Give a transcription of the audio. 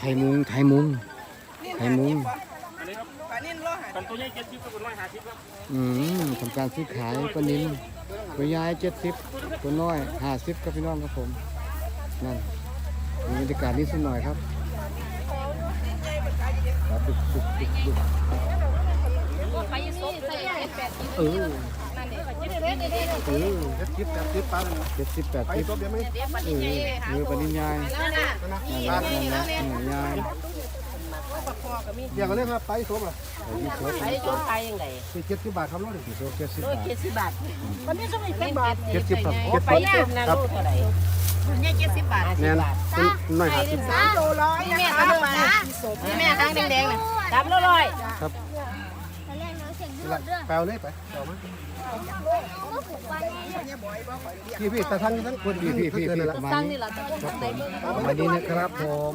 ไทยมุงไทยมุงไทยมุงอันนี้ครับปลานิ่นร้อยหากันตัวใหญ่เจ็ดสิบกับตัวน้อยห้าสิบครับอืมทำการซื้อขายปลานินตัวใหญ่เจ็ดสิบตัวน้อยห้าสิบครับพี่น้องครับผม นั่นมีบรรยากาศนิดสักหน่อยครับครับดึกดึกดึกดึกไปยี่สิบเลยแปดสิบเออนั่นเด็กก็ยี่สิบเอ็ดเด็กเออเจ็ดสิบแปดสิบปลาเลยเจ็ดสิบแปดไปสิบตัวเดียวไหมเด็กปันเอนี่อไงเออปลานินยายนั่นน่ะนั่นแหละนั่นแหละ อืมยายเดี๋ยวกันเลยครับไปตัวละไปจนตายยังไงสี่เจ็ดสิบบาทครับรถดิกี่โซเจ็ดสิบโอ้ยบาทเจ็ดสิบบาทวันนี้ต้องมีแค่บาทเจ็ดสิบครับโอ้ไปจมนะลูกเท่าไหร่เนี่ยเจ็ดสิบบาทแน่นเป็นน้อยห้าสิบสามโลร้อยนี่นะแม่คะก็มานี่แม่ข้างแดงๆน่ะดำแล้วลอยแปลวเลยไปต่อมาพี่พี่แต่ทั้งทั้งคนพี่พี่พี่เกินพี่แล้วประมาณตั้งนี้นี่แหละตั้งไหนเบิ่งประมาณนี้นะครับผม